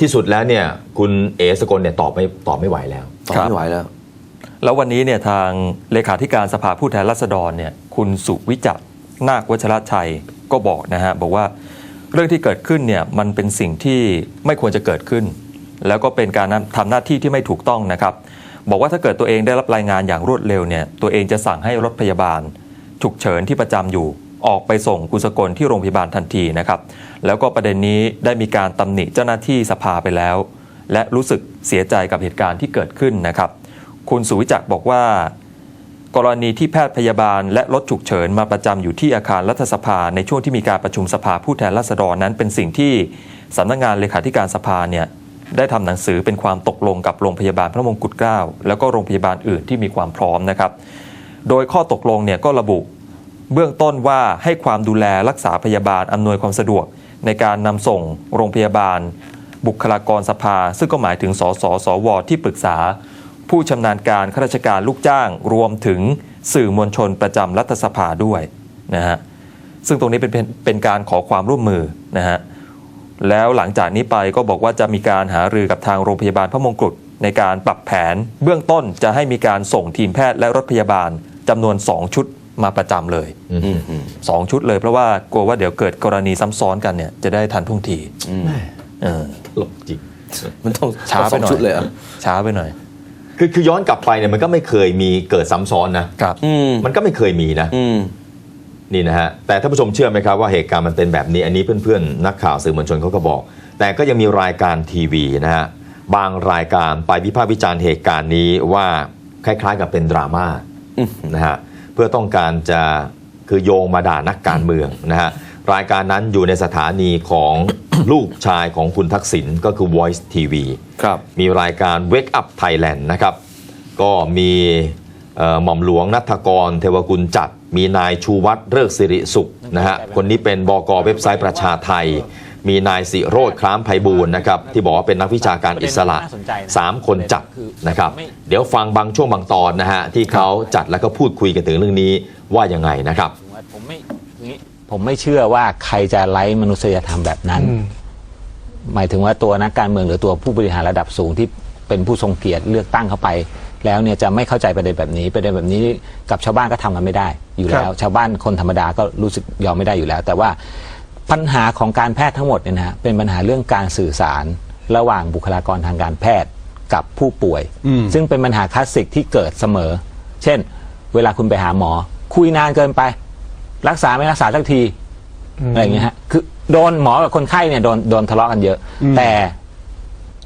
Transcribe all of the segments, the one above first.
ที่สุดแล้วเนี่ยคุณเอสกลเนี่ยตอบไม่ตอบไม่ไหวแล้ว ตอบไม่ไหวแล้ว แล้ววันนี้เนี่ยทางเลขาธิการสภาผู้แทนราษฎรเนี่ยคุณสุวิจักรนาควัชรชัยก็บอกนะฮะบอกว่าเรื่องที่เกิดขึ้นเนี่ยมันเป็นสิ่งที่ไม่ควรจะเกิดขึ้น แล้วก็เป็นการทำหน้าที่ที่ไม่ถูกต้องนะครับ บอกว่าถ้าเกิดตัวเองได้รับรายงานอย่างรวดเร็วเนี่ยตัวเองจะสั่งให้รถพยาบาลฉุกเฉินที่ประจำอยู่ ออกไปส่งกุศกลที่โรงพยาบาลทันทีนะครับ แล้วก็ประเด็นนี้ได้มีการตำหนิเจ้าหน้าที่สภาไปแล้ว และรู้สึกเสียใจกับเหตุการณ์ที่เกิดขึ้นนะครับ คุณสุวิจักบอกว่า กรณีที่แพทย์พยาบาล และรถฉุกเฉินมาประจำอยู่ที่อาคารรัฐสภา ในช่วงที่มีการประชุมสภาผู้แทนราษฎรนั้น เป็นสิ่งที่สำนักงานเลขาธิการสภาเนี่ยได้ทำหนังสือเป็นความตกลงกับโรงพยาบาลพระมงกุฎเกล้าแล้วก็โรงพยาบาลอื่นที่มีความพร้อมนะครับ โดยข้อตกลงเนี่ยก็ระบุ เบื้องต้นว่าให้ความดูแลรักษาพยาบาลอำนวยความสะดวก ในการนำส่งโรงพยาบาล บุคลากรสภา ซึ่งก็หมายถึงสสสวที่ปรึกษา ผู้ชำนาญการข้าราชการลูกจ้าง รวมถึงสื่อมวลชนประจำรัฐสภาด้วยนะฮะซึ่งตรงนี้เป็นเป็นเป็นการขอความร่วมมือนะฮะแล้วหลังจากนี้ไปก็บอกว่าจะมีการหารือกับทางโรงพยาบาลพระมงกุฎในการปรับแผน เบื้องต้นจะให้มีการส่งทีมแพทย์และรถพยาบาลจำนวน 2 ชุด มาประจำเลยอืมอืมอืมสองชุดเลยเพราะว่ากลัวว่าเดี๋ยวเกิดกรณีซ้ำซ้อนกันเนี่ยจะได้ทันท่วงทีอืมเออหลบจริงมันต้องช้าไปหน่อยสงชุดเลยเหรอะช้าไปหน่อย คือคือย้อนกลับไปเนี่ยมันก็ไม่เคยมีเกิดซ้ำซ้อนนะครับอืมมันก็ไม่เคยมีนะอืมนี่นะฮะแต่ท่านผู้ชมเชื่อไหมครับว่าเหตุการณ์มันเป็นแบบนี้ อันนี้เพื่อนๆ นักข่าวสื่อมวลชนเขาก็บอก แต่ก็ยังมีรายการทีวีนะฮะบางรายการไปวิพากษ์วิจารณ์เหตุการณ์นี้ว่าคล้ายๆ กับเป็นดราม่าอืมนะฮะ เพื่อต้องการจะคือโยงมาด่านักการเมืองนะฮะรายการนั้นอยู่ในสถานีของ ลูกชายของคุณทักษิณก็คือ Voice TV ครับมีรายการ Wake Up Thailand นะครับ ก็มีเอ่อหม่อมหลวงนัทกร เทวกุลจัด มีนายชูวัตรเริกสิริสุขนะฮะคนนี้เป็นบกเว็บไซต์ประชาไทย มีนายสิโรธคล้ามไพบูลย์นะครับที่บอกว่าเป็นนักวิชาการอิสระ3คนจัดนะครับเดี๋ยวฟังบางช่วงบางตอนนะฮะที่เขาจัดแล้วก็พูดคุยกันถึงเรื่องนี้ว่ายังไงนะครับ ผมไม่อย่างนี้ผมไม่เชื่อว่าใครจะไร้มนุษยธรรมแบบนั้น หมายถึงว่าตัวนักการเมืองหรือตัวผู้บริหารระดับสูงที่เป็นผู้ทรงเกียรติเลือกตั้งเข้าไป แล้วเนี่ยจะไม่เข้าใจประเด็นแบบนี้ประเด็นแบบนี้กับชาวบ้านก็ทำกันไม่ได้อยู่แล้ว ชาวบ้านคนธรรมดาก็รู้สึกยอมไม่ได้อยู่แล้ว แต่ว่า ปัญหาของการแพทย์ทั้งหมดเนี่ยนะฮะเป็นปัญหาเรื่องการสื่อสารระหว่างบุคลากรทางการแพทย์กับผู้ป่วย อืม ซึ่งเป็นปัญหาคลาสสิกที่เกิดเสมอ เช่น เวลาคุณไปหาหมอ คุยนานเกินไป รักษาไม่รักษาสักทีอะไรอย่างเงี้ยฮะคือโดนหมอกับคนไข้เนี่ยโดนโดนทะเลาะกันเยอะ แต่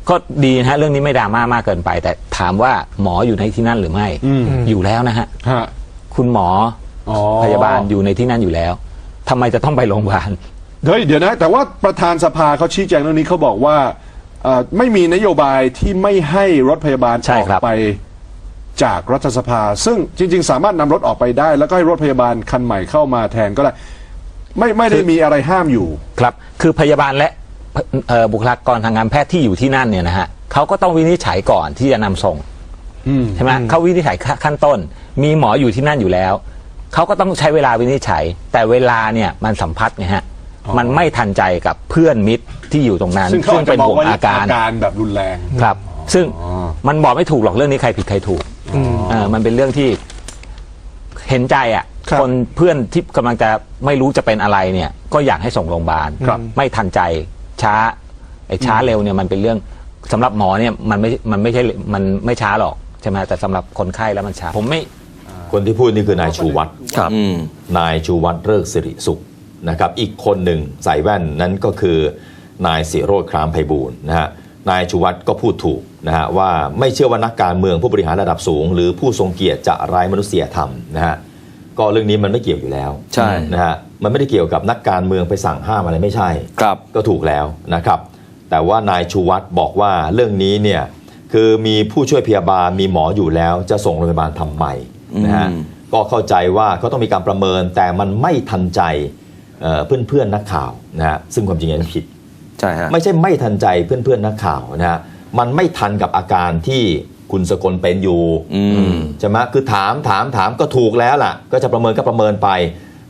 ก็ดีนะฮะเรื่องนี้ไม่ดราม่ามากเกินไป แต่ถามว่าหมออยู่ในที่นั่นหรือไม่อืม อยู่แล้วนะฮะ ฮะ คุณหมออ๋อพยาบาลอยู่ในที่นั่นอยู่แล้วทำไมจะต้องไปโรงพยาบาล เฮ้ยเดี๋ยวนะ แต่ว่าประธานสภาเขาชี้แจงเรื่องนี้เขาบอกว่าเอ่อไม่มีนโยบายที่ไม่ให้รถพยาบาลใช่ออกครับ ไปจากรัฐสภา ซึ่งจริง ๆ สามารถนำรถออกไปได้ แล้วก็ให้รถพยาบาลคันใหม่เข้ามาแทนก็ได้ไม่ไม่ได้มีอะไรห้ามอยู่ ครับ คือพยาบาลและเอ่อบุคลากรทางการแพทย์ที่อยู่ที่นั่นเนี่ยนะฮะเขาก็ต้องวินิจฉัยก่อนที่จะนำส่งอืมใช่ไหมเขาวินิจฉัยขั้นต้น มีหมออยู่ที่นั่นอยู่แล้วเขาก็ต้องใช้เวลาวินิจฉัย แต่เวลาเนี่ยมันสัมพัทธ์ไงฮะอ๋อ มันไม่ทันใจกับเพื่อนมิตรที่อยู่ตรงนั้น ซึ่งเขาอาจเป็จะนมองห่วงว่าอาการอาการแบบรุนแรง ครับ ซึ่งอ๋อ มันบอกไม่ถูกหรอกเรื่องนี้ใครผิดใครถูกเออมันเป็นเรื่องที่เห็นใจอะครับคนเพื่อนที่กำลังจะไม่รู้จะเป็นอะไรเนี่ย ก็อยากให้ส่งโรงพยาบาลครับ ไม่ทันใจช้าไอ้ช้าเร็วเนี่ยมันเป็นเรื่องสำหรับหมอเนี่ยมันไม่มันไม่ใช่มันไม่ช้าหรอกใช่ไหมแต่สำหรับคนไข้แล้วมันช้าผมไม่ คนที่พูดนี่คือนายชูวัตรครับอืมนายชูวัตรเริกสิริสุข นะครับอีกคนหนึ่งใส่แว่นนั้นก็คือนายสิโรธครามไพบูลย์นะฮะนายชูวัตรก็พูดถูกนะฮะว่าไม่เชื่อว่านักการเมืองผู้บริหารระดับสูง หรือผู้ทรงเกียรติจะไร้มนุษยธรรมนะฮะก็เรื่องนี้มันไม่เกี่ยวอยู่แล้วใช่นะฮะมันไม่ได้เกี่ยวกับนักการเมืองไปสั่งห้ามอะไรไม่ใช่ครับก็ถูกแล้วนะครับ แต่ว่านายชูวัตรบอกว่าเรื่องนี้เนี่ยคือมีผู้ช่วยพยาบาลมีหมออยู่แล้วจะส่งโรงพยาบาลทำไมนะฮะอืมก็เข้าใจว่าเขาต้องมีการประเมินแต่มันไม่ทันใจ เอ่อเพื่อนๆนักข่าวนะฮะซึ่งความจริงอันนั้นผิดใช่ฮะไม่ใช่ไม่ทันใจเพื่อนๆนักข่าวนะฮะมันไม่ทันกับอาการที่คุณสกลเป็นอยู่อืมใช่ไหมคือถามถามถามก็ถูกแล้วล่ะ ก็จะประเมินก็ประเมินไป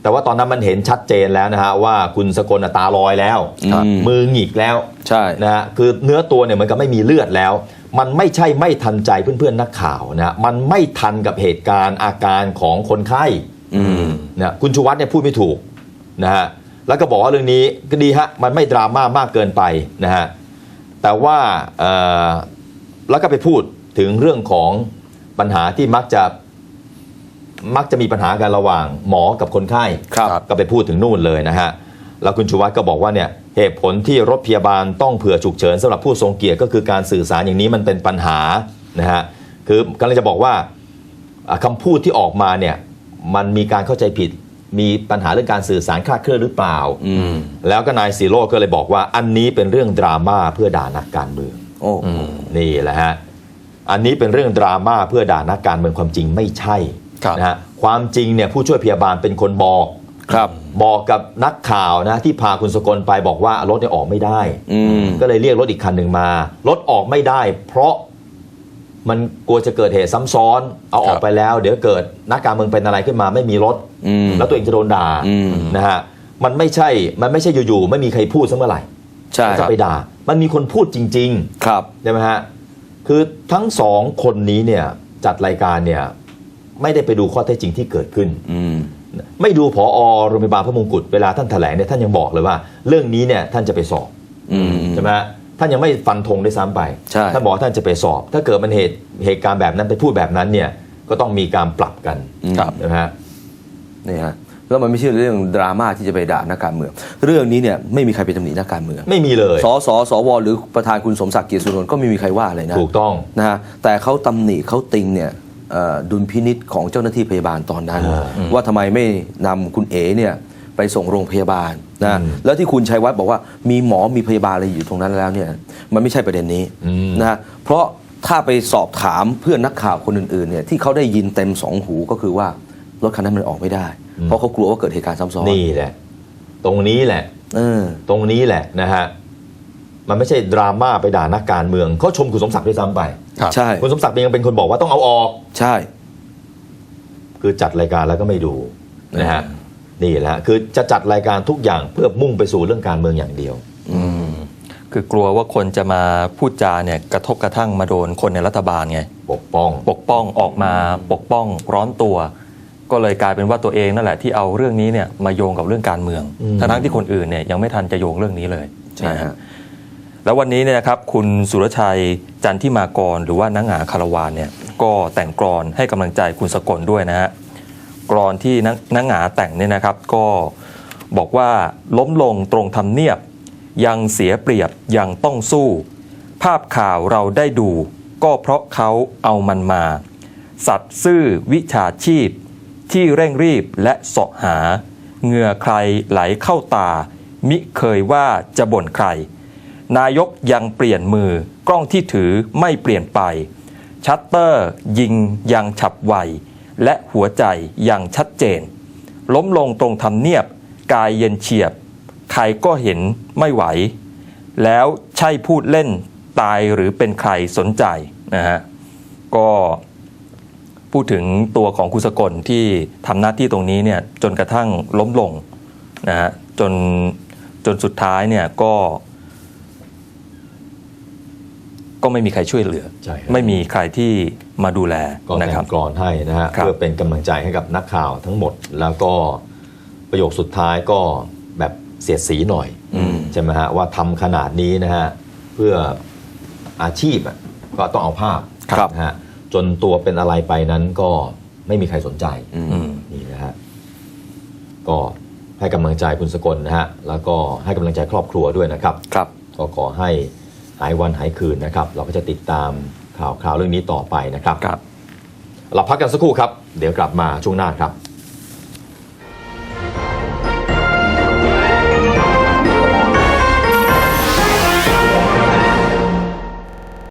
แต่ว่าตอนนั้นมันเห็นชัดเจนแล้วนะฮะว่าคุณสกลน่ะตาลอยแล้วครับมือหงิกแล้วใช่นะฮะคือเนื้อตัวเนี่ยมันก็ไม่มีเลือดแล้ว มันไม่ใช่ไม่ทันใจเพื่อนๆนักข่าวนะฮะมันไม่ทันกับเหตุการณ์อาการของคนไข้อืมนะคุณชูวัฒน์เนี่ยพูดไม่ถูก นะฮะแล้วก็บอกว่าเรื่องนี้ก็ดีฮะมันไม่ดราม่ามากเกินไปนะฮะแต่ว่าเอ่อแล้วก็ไปพูดถึงเรื่องของปัญหาที่มักจะมักจะมีปัญหากันระหว่างหมอกับคนไข้ครับก็ไปพูดถึงนู่นเลยนะฮะแล้วคุณชูวัฒน์ก็บอกว่าเนี่ยเหตุผลที่รถพยาบาลต้องเผื่อฉุกเฉินสำหรับผู้ทรงเกียรติก็คือการสื่อสารอย่างนี้มันเป็นปัญหานะฮะคือกำลังจะบอกว่าอะคำพูดที่ออกมาเนี่ยมันมีการเข้าใจผิด มีปัญหาเรื่องการสื่อสารคลาดเคลื่อนหรือเปล่าอืมแล้วก็นายซีโร่ก็เลยบอกว่าอันนี้เป็นเรื่องดราม่าเพื่อด่านักการเมืองโอ้นี่แหละฮะ อันนี้เป็นเรื่องดราม่าเพื่อด่านักการเมืองความจริงไม่ใช่ครับนะฮะความจริงเนี่ยผู้ช่วยพยาบาลเป็นคนบอกครับบอกกับนักข่าวนะที่พาคุณสกลไปบอกว่ารถเนี่ยออกไม่ได้อืมก็เลยเรียกรถอีกคันหนึ่งมา รถออกไม่ได้ เพราะ มันกลัวจะเกิดเหตุซ้ำซ้อนเอาออกไปแล้ว เดี๋ยวเกิดนักการเมืองเป็นอะไรขึ้นมาไม่มีรถ อืม แล้วตัวเองจะโดนด่าอืม นะฮะมันไม่ใช่มันไม่ใช่อยู่ๆไม่มีใครพูดซะเมื่อไหร่ใช่จะไปด่า มันมีคนพูดจริง ๆ ครับ ใช่ไหมฮะ คือทั้งสองคนนี้เนี่ยจัดรายการเนี่ยไม่ได้ไปดูข้อเท็จจริงที่เกิดขึ้น อืม ไม่ดูผอโรงพยาบาลพระมงกุฎเวลาท่านแถลงเนี่ยท่านยังบอกเลยว่า เรื่องนี้เนี่ยท่านจะไปสอบอืม ใช่ไหมฮะ ท่านยังไม่ฟันธงด้วยซ้ำไปใช่ ท่านบอกว่าท่านจะไปสอบ ถ้าเกิดมันเหตุเหตุการณ์แบบนั้นไปพูดแบบนั้นเนี่ยก็ต้องมีการปรับกันครับใช่ไหมฮะ นี่ฮะแล้วมันไม่ใช่เรื่องดราม่าที่จะไปด่านักการเมือง เรื่องนี้เนี่ยไม่มีใครไปตำหนินักการเมืองไม่มีเลย สสสวหรือประธานคุณสมศักดิ์เกียรติสุนนท์ก็ไม่มีใครว่าเลยนะ ถูกต้อง นะฮะแต่เขาตำหนิเขาติงเนี่ยเอ่อดุลพินิษของเจ้าหน้าที่พยาบาลตอนนั้นอ่าว่าทำไมไม่นำคุณเอ๋เนี่ยไปส่งโรงพยาบาล นะอืมแล้วที่คุณชัยวัฒน์บอกว่ามีหมอมีพยาบาลอะไรอยู่ตรงนั้นแล้วเนี่ยมันไม่ใช่ประเด็นนี้อืมนะฮะเพราะถ้าไปสอบถามเพื่อนนักข่าวคนอื่นๆเนี่ยที่เขาได้ยินเต็มสองหูก็คือว่ารถคันนั้นมันออกไม่ได้ เพราะเขากลัวว่าเกิดเหตุการณ์ซ้ำซ้อนนี่แหละ ตรงนี้แหละเออตรงนี้แหละนะฮะมันไม่ใช่ดราม่าไปด่านักการเมืองเขาชมคุณสมศักดิ์ด้วยซ้ำไปครับใช่คุณสมศักดิ์ยังเป็นคนบอกว่าต้องเอาออก ใช่ คือจัดรายการแล้วก็ไม่ดูนะฮะ นี่แหละคือจะจัดรายการทุกอย่างเพื่อมุ่งไปสู่เรื่องการเมืองอย่างเดียว คือกลัวว่าคนจะมาพูดจาเนี่ยกระทบกระทั่งมาโดนคนในรัฐบาลไง ปกป้อง ปกป้องออกมาปกป้องร้อนตัว ก็เลยกลายเป็นว่าตัวเองนั่นแหละที่เอาเรื่องนี้เนี่ยมาโยงกับเรื่องการเมืองอืม ทั้งๆที่คนอื่นเนี่ยยังไม่ทันจะโยงเรื่องนี้เลยใช่ฮะ แล้ววันนี้เนี่ยนะครับคุณสุรชัยจันทิมากร หรือว่านางหงาคารวานเนี่ยก็แต่งกรอนให้กำลังใจคุณสกลด้วยนะฮะ กรอนที่นางนางหงาแต่งเนี่ยนะครับ ก็บอกว่าล้มลงตรงทำเนียบ ยังเสียเปรียบยังต้องสู้ ภาพข่าวเราได้ดู ก็เพราะเขาเอามันมา สัตว์ซื่อวิชาชีพ ที่เร่งรีบและเสาะหาเหงื่อใครไหลเข้าตา มิเคยว่าจะบ่นใคร นายกยังเปลี่ยนมือกล้องที่ถือไม่เปลี่ยนไป ชัตเตอร์ยิงยังฉับไว และหัวใจยังชัดเจน ล้มลงตรงทำเนียบ กายเย็นเฉียบ ใครก็เห็นไม่ไหว แล้วใช่พูดเล่นตายหรือเป็นใครสนใจนะฮะก็พูดถึงตัวของคุณสกลที่ทำหน้าที่ตรงนี้เนี่ยจนกระทั่งล้มลงนะฮะจนจนสุดท้ายเนี่ยก็ ก็ไม่มีใครช่วยเหลือใช่ครับไม่มีใครที่ มาดูแลก็นะแต่ครังบกรอนให้นะฮะครับ เพื่อเป็นกำลังใจให้กับนักข่าวทั้งหมด แล้วก็ประโยคสุดท้ายก็แบบเสียดสีหน่อย อืม ใช่ไหมฮะว่าทำขนาดนี้นะฮะเพื่ออาชีพอะก็ต้องเอาภาพครับ นะฮะจนตัวเป็นอะไรไปนั้นก็ไม่มีใครสนใจอืมอืมนี่นะฮะก็ให้กำลังใจคุณสกลนะฮะแล้วก็ให้กำลังใจครอบครัวด้วยนะครับ ครับ ก็ขอให้หายวันหายคืนนะครับ เราก็จะติดตาม ข่าวข่าวเรื่องนี้ต่อไปนะครับครับเราพักกันสักครู่ครับ เดี๋ยวกลับมาช่วงหน้าครับ